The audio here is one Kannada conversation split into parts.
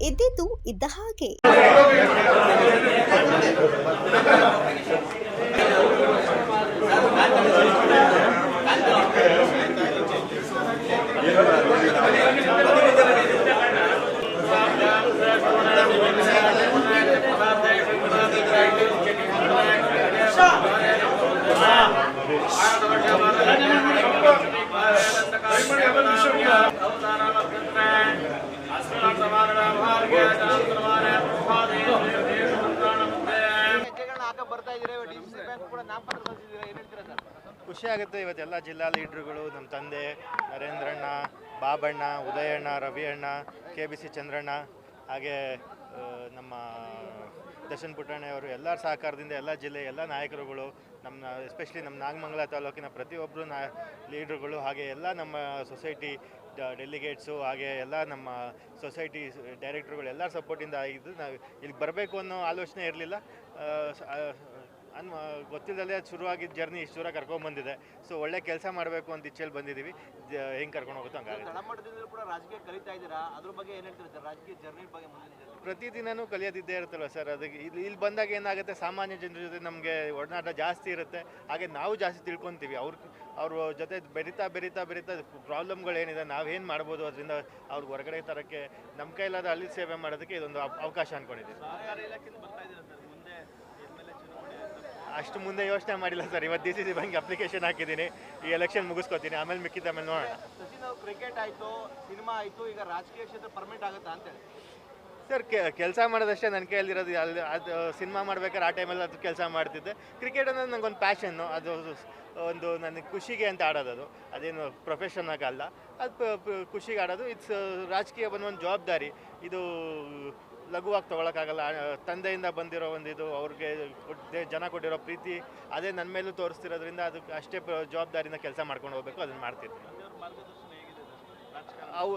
ಇದ್ದಿದ್ದು ಇದ್ದ ಹಾಗೆ ಹೆಜ್ಜೆಗಳನ್ನ ಹಾಕಕ್ ಬರ್ತಾ ಇದ್ದೀರಾ ಡಿ ಬ್ಯಾಂಕ್ ಕೂಡ ನಾಮಪತ್ರ ಸಲ್ಲಿಸಿದ್ದೀರಾ? ಏನ್ ಹೇಳ್ತೀರಾ ಸರ್? ಖುಷಿ ಆಗುತ್ತೆ ಇವತ್ತೆಲ್ಲ ಜಿಲ್ಲಾ ಲೀಡ್ರುಗಳು ನಮ್ಮ ತಂದೆ ನರೇಂದ್ರಣ್ಣ ಬಾಬಣ್ಣ ಉದಯಣ್ಣ ರವಿ ಅಣ್ಣ ಕೆ ಬಿ ಸಿ ಚಂದ್ರಣ್ಣ ಹಾಗೆ ನಮ್ಮ ದರ್ಶನ್ ಪುಟ್ಟಣ್ಣವರು ಎಲ್ಲರ ಸಹಕಾರದಿಂದ ಎಲ್ಲ ಜಿಲ್ಲೆ ಎಲ್ಲ ನಾಯಕರುಗಳು ನಮ್ಮ ಎಸ್ಪೆಷಲಿ ನಮ್ಮ ನಾಗಮಂಗಲ ತಾಲೂಕಿನ ಪ್ರತಿಯೊಬ್ಬರು ನಾ ಲೀಡ್ರುಗಳು ಹಾಗೆ ಎಲ್ಲ ನಮ್ಮ ಸೊಸೈಟಿ ಡೆಲಿಗೇಟ್ಸು ಹಾಗೆ ಎಲ್ಲ ನಮ್ಮ ಸೊಸೈಟಿ ಡೈರೆಕ್ಟ್ರುಗಳು ಎಲ್ಲರ ಸಪೋರ್ಟಿಂದ ಆಗಿದ್ದು ನಾವು ಇಲ್ಲಿಗೆ ಬರಬೇಕು ಅನ್ನೋ ಆಲೋಚನೆ ಇರಲಿಲ್ಲ. ಅನ್ ಗೊತ್ತಿಲ್ಲದೆ ಶುರುವಾಗಿದ್ದ ಜರ್ನಿ ಇಷ್ಟು ದೂರ ಕರ್ಕೊಂಡ್ಬಂದಿದೆ ಸೊ ಒಳ್ಳೆ ಕೆಲಸ ಮಾಡಬೇಕು ಅಂತ ಇಚ್ಛೆಯಲ್ಲಿ ಬಂದಿದ್ದೀವಿ ಹೆಂಗೆ ಕರ್ಕೊಂಡು ಹೋಗುತ್ತೋ ಹಂಗಾಗಿ ತಳಮಟ್ಟದಿಂದ ಕೂಡ ರಾಜಕೀಯ ಕಲಿತಾ ಇದ್ದೀರಾ? ಅದ್ರ ಬಗ್ಗೆ ಏನು ಹೇಳ್ತೀರಾ ರಾಜಕೀಯ ಜರ್ನಿ ಬಗ್ಗೆ? ಪ್ರತಿದಿನನೂ ಕಲಿಯೋದಿದ್ದೇ ಇರುತ್ತಲ್ಲ ಸರ್? ಅದಕ್ಕೆ ಇಲ್ಲಿ ಇಲ್ಲಿ ಬಂದಾಗ ಏನಾಗುತ್ತೆ? ಸಾಮಾನ್ಯ ಜನರ ಜೊತೆ ನಮಗೆ ಒಡನಾಟ ಜಾಸ್ತಿ ಇರುತ್ತೆ. ಹಾಗೆ ನಾವು ಜಾಸ್ತಿ ತಿಳ್ಕೊತೀವಿ. ಅವ್ರ ಅವ್ರ ಜೊತೆ ಬೆರಿತಾ ಬೆರಿತಾ ಬೆರಿತಾ ಪ್ರಾಬ್ಲಮ್ಗಳೇನಿದೆ ನಾವೇನು ಮಾಡ್ಬೋದು ಅದರಿಂದ ಅವ್ರಿಗೆ ಹೊರಗಡೆ ತರೋಕ್ಕೆ ನಮ್ಮ ಕೈಲಾದ ಅಲ್ಲಿ ಸೇವೆ ಮಾಡೋದಕ್ಕೆ ಇದೊಂದು ಅವ್- ಅವಕಾಶ ಅಂದ್ಕೊಂಡಿದ್ದೀವಿ ಅಷ್ಟು ಮುಂದೆ ಯೋಚನೆ ಮಾಡಿಲ್ಲ ಸರ್. ಇವತ್ತು D C C bank application ಹಾಕಿದ್ದೀನಿ. ಈ ಎಲೆಕ್ಷನ್ ಮುಗಿಸ್ಕೊತೀನಿ. ಆಮೇಲೆ ಮಿಕ್ಕಿದ ಆಮೇಲೆ ನೋಡೋಣ. ಸಚಿನ್ ಕ್ರಿಕೆಟ್ ಆಯಿತು ಸಿನಿಮಾ ಆಯಿತು, ಈಗ ರಾಜಕೀಯ ಕ್ಷೇತ್ರ ಪರ್ಮಿಟ್ ಆಗುತ್ತಾ ಅಂತ ಹೇಳಿ. ಸರ್ ಕೆಲಸ ಮಾಡೋದಷ್ಟೇ ನನ್ನ ಕೈಯಲ್ಲಿರೋದು. ಅಲ್ಲಿ ಅದು ಸಿನಿಮಾ ಮಾಡ್ಬೇಕಾದ್ರೆ ಆ ಟೈಮಲ್ಲಿ ಅದು ಕೆಲಸ ಮಾಡ್ತಿದ್ದೆ. ಕ್ರಿಕೆಟ್ ಅನ್ನೋದು ನನಗೊಂದು ಪ್ಯಾಷನ್ನು ಅದು ಒಂದು ನನಗೆ ಖುಷಿಗೆ ಅಂತ ಆಡೋದು ಅದು ಅದೇನು ಪ್ರೊಫೆಷನ್ ಆಗಲ್ಲ ಅದು ಖುಷಿಗೆ ಆಡೋದು. ಇಟ್ಸ್ ರಾಜಕೀಯ ಬಂದ ಒಂದು ಜವಾಬ್ದಾರಿ. ಇದು ಲಘುವಾಗಿ ತೊಗೊಳಕ್ಕಾಗಲ್ಲ. ತಂದೆಯಿಂದ ಬಂದಿರೋ ಒಂದು ಇದು, ಅವ್ರಿಗೆ ಕೊಟ್ಟೆ ಜನ ಕೊಟ್ಟಿರೋ ಪ್ರೀತಿ, ಅದೇ ನನ್ನ ಮೇಲೂ ತೋರಿಸ್ತಿರೋದ್ರಿಂದ ಅದಕ್ಕೆ ಅಷ್ಟೇ ಜವಾಬ್ದಾರಿಯಿಂದ ಕೆಲಸ ಮಾಡ್ಕೊಂಡು ಹೋಗ್ಬೇಕು. ಅದನ್ನು ಮಾಡ್ತಿರ್ತೀನಿ ಅವು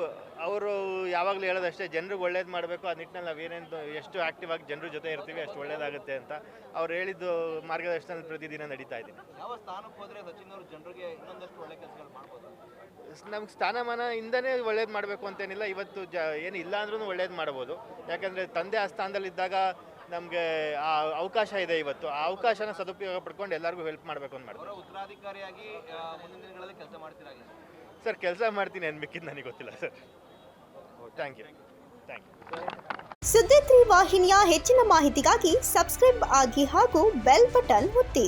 ಅವರು ಯಾವಾಗಲೂ ಹೇಳೋದಷ್ಟೇ ಜನರಿಗೆ ಒಳ್ಳೇದು ಮಾಡಬೇಕು ಆ ನಿಟ್ಟಿನಲ್ಲಿ ನಾವು ಏನೇನು ಎಷ್ಟು ಆಕ್ಟಿವ್ ಆಗಿ ಜನರ ಜೊತೆ ಇರ್ತೀವಿ ಅಷ್ಟು ಒಳ್ಳೇದಾಗುತ್ತೆ ಅಂತ ಅವ್ರು ಹೇಳಿದ್ದು ಮಾರ್ಗದರ್ಶನದಲ್ಲಿ ಪ್ರತಿದಿನ ನಡೀತಾ ಇದ್ದೀನಿ ಯಾವ ಸ್ಥಾನಕ್ಕೆ ಹೋದ್ರೆ ಸಚಿನ್ ಅವರು ಜನರಿಗೆ ಇನ್ನೊಂದಷ್ಟು ಒಳ್ಳೆ ಕೆಲಸಗಳು ಮಾಡ್ಬೋದು ನಮ್ಗೆ ಸ್ಥಾನಮಾನ ಇಂದನೇ ಒಳ್ಳೇದು ಮಾಡಬೇಕು ಅಂತೇನಿಲ್ಲ ಇವತ್ತು ಜ ಏನು ಇಲ್ಲ ಅಂದ್ರೂ ಒಳ್ಳೇದು ಮಾಡ್ಬೋದು. ಯಾಕಂದರೆ ತಂದೆ ಆ ಸ್ಥಾನದಲ್ಲಿದ್ದಾಗ ನಮಗೆ ಆ ಅವಕಾಶ ಇದೆ ಇವತ್ತು. ಆ ಅವಕಾಶನ ಸದುಪಯೋಗ ಪಡ್ಕೊಂಡು ಎಲ್ಲರಿಗೂ ಹೆಲ್ಪ್ ಮಾಡಬೇಕು ಅಂತ ಮಾಡ್ತಾರೆ ಸರ್, ಕೆಲಸ ಮಾಡ್ತೀನಿ ಅನ್ಬೇಕಿದ್ ನನಗೆ ಗೊತ್ತಿಲ್ಲ, sir. Thank you thank you ಸುದ್ದಿ ವಾಹಿನಿಯ ಹೆಚ್ಚಿನ ಮಾಹಿತಿಗಾಗಿ ಸಬ್ಸ್ಕ್ರೈಬ್ ಆಗಿ ಹಾಗೂ ಬೆಲ್ ಬಟನ್ ಒತ್ತಿ.